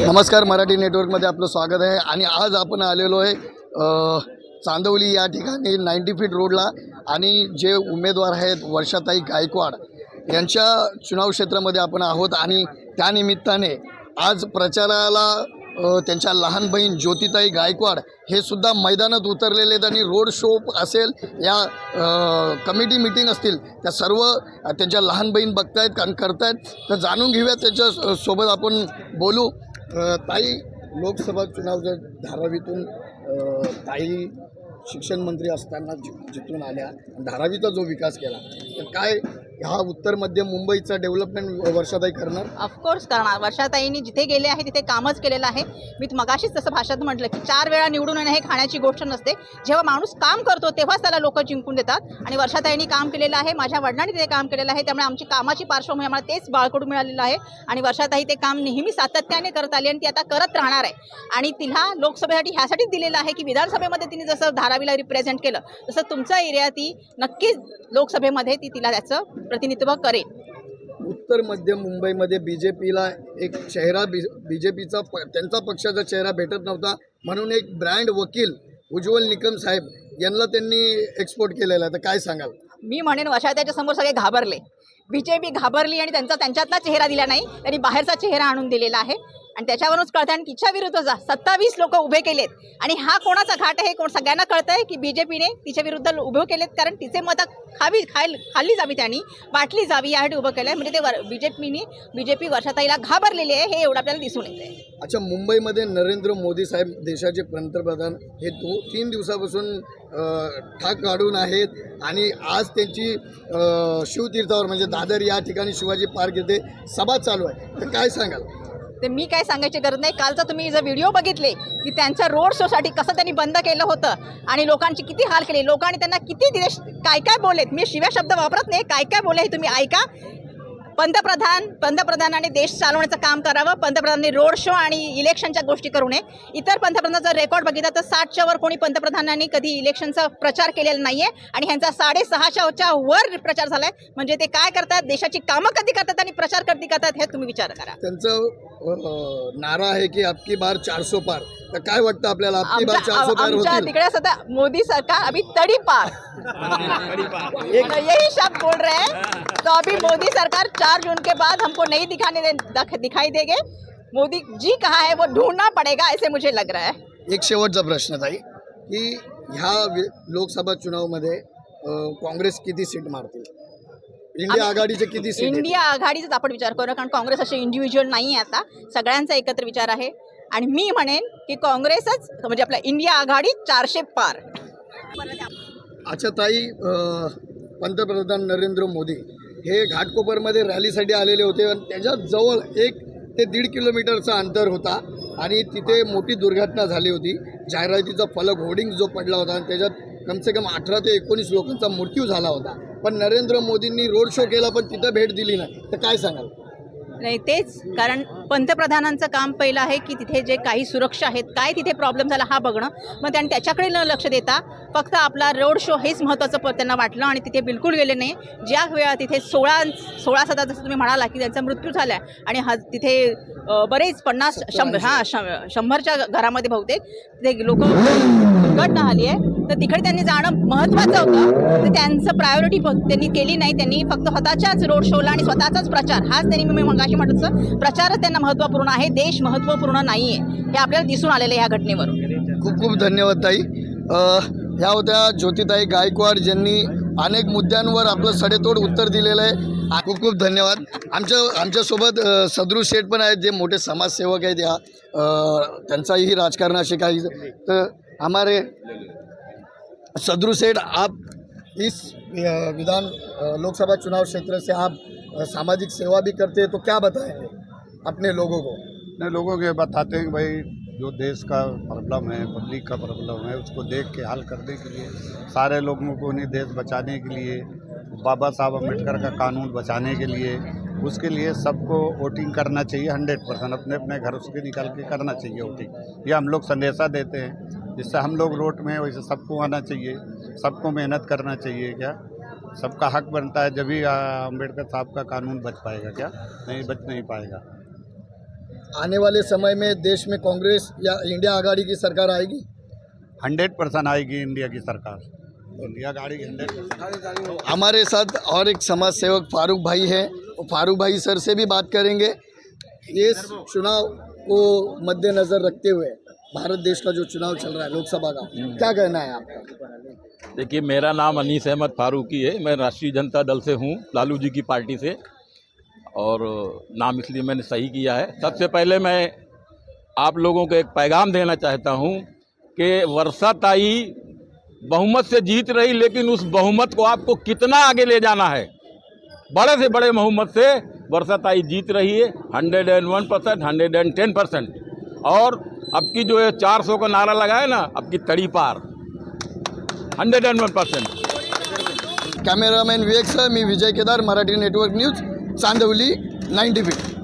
नमस्कार. मराठी नेटवर्कमध्ये आपलं स्वागत आहे. आणि आज आपण आलेलो आहे चांदवली या ठिकाणी नाईन्टी फीट रोडला. आणि जे उमेदवार आहेत वर्षाताई गायकवाड यांच्या चुनाव क्षेत्रामध्ये आपण आहोत. आणि त्यानिमित्ताने आज प्रचाराला त्यांच्या लहान बहीण ज्योतिताई गायकवाड हे सुद्धा मैदानात उतरलेले आहेत. आणि रोड शो असेल या कमिटी मिटिंग असतील त्या सर्व त्यांच्या लहान बहीण बघतायत कारण करतायत तर जाणून घेऊया त्याच्या सोबत आपण बोलू. ताई लोकसभा चुनाव जर धारावीतून ताई शिक्षण मंत्री असताना जि जिथून आल्या धारावीचा जो विकास केला तर काय हा उत्तर मध्य मुंबईचा डेव्हलपमेंट वर्षाताई करणार? ऑफकोर्स करणार. वर्षाताईंनी जिथे गेले आहे तिथे कामच केलेलं आहे. मी मगाशीच तसं भाषात म्हटलं की चार वेळा निवडून येणं हे खाण्याची गोष्ट नसते. जेव्हा माणूस काम करतो तेव्हाच त्याला लोक जिंकून देतात. आणि वर्षाताईंनी काम केलेलं आहे माझ्या वडिलांनी ते काम केलेलं आहे त्यामुळे आमची कामाची पार्श्वभूमी आम्हाला तेच बाळकडून मिळालेलं आहे. आणि वर्षाताई ते काम नेहमी सातत्याने करत आली आणि ती आता करत राहणार आहे. आणि तिला लोकसभेसाठी ह्यासाठीच दिलेलं आहे की विधानसभेमध्ये तिने जसं धारावीला रिप्रेझेंट केलं तसं तुमचा एरिया ती नक्कीच लोकसभेमध्ये ती तिला त्याचं प्रतिनिधित्व करेल उत्तर मध्य मुंबईमध्ये बी जे पीला एक चेहरा बी बी जे पीचा प त्यांचा पक्षाचा चेहरा भेटत नव्हता. म्हणून एक ब्रँड वकील उज्ज्वल निकम साहेब यांना त्यांनी एक्सपोर्ट केलेला आहे. तर काय सांगाल? मी म्हणेन वर्षाताईच्या समोर सगळे घाबरले. बीजेपी घाबरली आणि त्यांचा त्यांच्यातला चेहरा दिला नाही त्यांनी बाहेरचा चेहरा आणून दिलेला आहे. आणि त्याच्यावरूनच कळतं आणि तिच्या विरुद्ध जा सत्तावीस लोक उभे केलेत. आणि हा कोणाचा घाट आहे कोण सगळ्यांना कळतंय की बीजेपीने तिच्या विरुद्ध उभे केलेत. कारण तिचे मतं खावी खाय खाल्ली जावी त्यांनी. वाटली जावी यासाठी उभं केलं आहे म्हणजे ते वर बीजेपीनी बी जे पी वर्षाताईला घाबरलेली आहे हे एवढं आपल्याला दिसून येते अच्छा मुंबईमध्ये नरेंद्र मोदी साहेब देशाचे पंतप्रधान हे दो तीन दिवसापासून ठाक काढून आहेत. आणि आज त्यांची शिवतीर्थावर म्हणजे दादर या ठिकाणी शिवाजी पार्क येथे सभा चालू आहे. तर काय सांगाल? ते मी काय सांगायची गरज नाही. कालचा तुम्ही जर व्हिडिओ बघितले की त्यांचं रोड शोसाठी कसं त्यांनी बंद केलं होतं आणि लोकांची किती हाल केले. लोकांनी त्यांना किती दिले काय काय बोलेत मी शिव्या शब्द वापरत नाही. काय काय बोले हे तुम्ही ऐका. पंतप्रधान पंतप्रधानाने देश चालवण्याचं काम करावं पंतप्रधानांनी रोड शो आणि इलेक्शनच्या गोष्टी करू नये. इतर पंतप्रधानाचा रेकॉर्ड बघितला तर साठच्या वर कोणी पंतप्रधानांनी कधी इलेक्शनचा प्रचार केलेला नाहीये आणि ह्यांचा साडेसहाच्या वर प्रचार झालाय. म्हणजे ते काय करतात? देशाची कामं कधी करतात आणि प्रचार कधी करतात हे तुम्ही विचार करा. त्यांचं नारा आहे की आपकी बार चारसो पार. तर काय वाटतं आपल्याला? आमच्या होतील. तिकडे सध्या मोदी सरकार अभी तड़ी पार. यही शब्द बोल रहे हैं. तो अभी मोदी सरकार चार जून के बाद हमको नहीं दिखाने दे, दख- दिखाई देंगे। मोदी जी कहाँ है वो ढूंढना पड़ेगा ऐसे मुझे लग रहा है। एक शेवटचा प्रश्न ताई की ह्या वि- लोकसभा चुनावमध्ये अ, काँग्रेस किती सीट मारतील? इंडिया आघाडीचे किती सीट इंडिया आघाडीचाच आपण विचार करू कारण काँग्रेस असे इंडिव्हिज्युअल नाही आहे आता. सगळ्यांचा एकत्र विचार आहे. आणि मी म्हणेन की काँग्रेसच म्हणजे आपल्या इंडिया आघाडी चारशे पार. अच्छा ताई पंतप्रधान नरेंद्र मोदी हे घाटकोपरमध्ये रॅलीसाठी आलेले होते आणि त्याच्याजवळ एक ते दीड किलोमीटरचा अंतर होता आणि तिथे मोठी दुर्घटना झाली होती. जाहिरातीचा फलक होर्डिंग जो पडला होता आणि त्याच्यात कमसे कम अठरा ते एकोणीस लोकांचा मृत्यू झाला होता. पण नरेंद्र मोदींनी रोड शो केला पण तिथं भेट दिली नाही. तर काय सांगाल? नाही तेच. कारण पंतप्रधानांचं काम पहिलं आहे की तिथे जे काही सुरक्षा आहेत काय तिथे प्रॉब्लेम झाला हा बघणं. मग त्यांनी त्याच्याकडे न लक्ष देता फक्त आपला रोड शो हेच महत्त्वाचं प त्यांना वाटलं आणि तिथे बिलकुल गेले नाही. ज्या वेळा तिथे सोळा सोळा सदा जसं तुम्ही म्हणाला की त्यांचा मृत्यू झाला आहे आणि हा तिथे बरेच पन्नास शंभर हां शं शंभरच्या घरामध्ये बहुतेक तिथे लोक दुर्घटना आली आहे. तर तिकडे त्यांनी जाणं महत्त्वाचं होतं. तर त्यांचं प्रायोरिटी त्यांनी केली नाही. त्यांनी फक्त स्वतःच्याच रोड शोला आणि स्वतःचाच प्रचार हाच त्यांनी मी मगाशी म्हटलं तसं प्रचारच त्यांना महत्त्वपूर्ण आहे. देश महत्त्वपूर्ण नाही आहे हे आपल्याला दिसून आलेलं आहे ह्या घटनेवरून. खूप खूप धन्यवाद ताई. ह्या होत्या ज्योतिताई गायकवाड ज्यांनी अनेक मुद्द्यांवर आपलं सडेतोड उत्तर दिलेलं आहे. खूप खूप धन्यवाद. आमच्या आमच्यासोबत सदरू शेठ पण आहेत जे मोठे समाजसेवक आहेत या त्यांचाही राजकारणाशी काही. तर हमारे सदरू सेठ आप इस विधान लोकसभा चुनाव क्षेत्र से आप सामाजिक सेवा भी करते हैं तो क्या बताएंगे अपने लोगों को? अपने लोगों के बताते हैं कि भाई जो देश का प्रॉब्लम है, पब्लिक का प्रॉब्लम है, उसको देख के हल करने के लिए, सारे लोगों को उन्हें देश बचाने के लिए, बाबा साहब अंबेडकर का कानून बचाने के लिए, उसके लिए सबको वोटिंग करना चाहिए हंड्रेड परसेंट अपने अपने घर से निकल के करना चाहिए वोटिंग ये हम लोग संदेशा देते हैं, जिससे हम लोग रोड में वैसे सबको आना चाहिए, सबको मेहनत करना चाहिए, क्या? सबका हक बनता है, जब ही अंबेडकर साहब का कानून बच पाएगा, क्या? नहीं, बच नहीं पाएगा। आने वाले समय में देश में कांग्रेस या इंडिया आघाड़ी की सरकार आएगी? हंड्रेड परसेंट आएगी इंडिया की सरकार। इंडिया गाड़ी हंड्रेड परसेंट। हमारे साथ और एक समाज सेवक फारूक भाई हैं। फारूक भाई सर से भी बात करेंगे। ये चुनाव को मद्देनजर रखते हुए भारत देश का जो चुनाव चल रहा है लोकसभा का क्या कहना है आपका? देखिए मेरा नाम अनीस अहमद फारूकी है। मैं राष्ट्रीय जनता दल से हूँ लालू जी की पार्टी से। और नाम इसलिए मैंने सही किया है। सबसे पहले मैं आप लोगों को एक पैगाम देना चाहता हूँ कि वर्षा ताई बहुमत से जीत रही, लेकिन उस बहुमत को आपको कितना आगे ले जाना है? बड़े से बड़े बहुमत से वर्षा ताई जीत रही है hundred and one percent hundred and ten percent और अब की जो है चार सौ का नारा लगाए ना, अब की तड़ी पार। Hundred and one percent cameraman Vivek सह मी Vijay Kedar, Marathi network news. Chandivali ninety feet